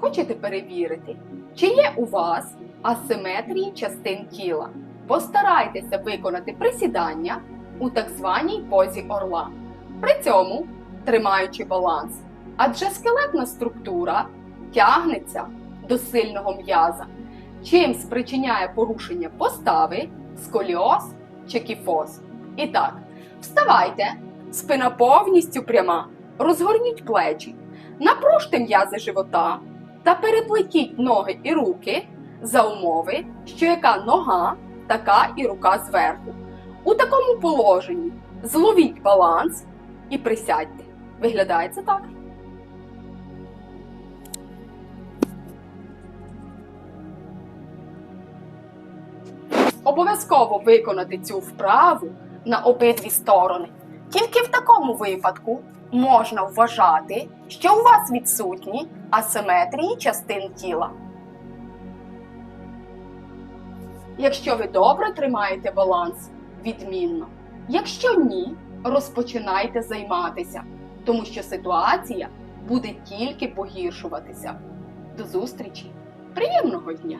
Хочете перевірити, чи є у вас асиметрії частин тіла? Постарайтеся виконати присідання у так званій позі орла. При цьому тримаючи баланс, адже скелетна структура тягнеться до сильного м'яза, чим спричиняє порушення постави, сколіоз чи кіфоз. І так, вставайте, спина повністю пряма, розгорніть плечі, напружте м'язи живота та переплетіть ноги і руки за умови, що яка нога, така і рука зверху. У такому положенні зловіть баланс і присядьте. Виглядає це так. Обов'язково виконати цю вправу на обидві сторони. Тільки в такому випадку можна вважати, що у вас відсутні асиметрії частин тіла. Якщо ви добре тримаєте баланс, відмінно. Якщо ні, розпочинайте займатися, тому що ситуація буде тільки погіршуватися. До зустрічі! Приємного дня!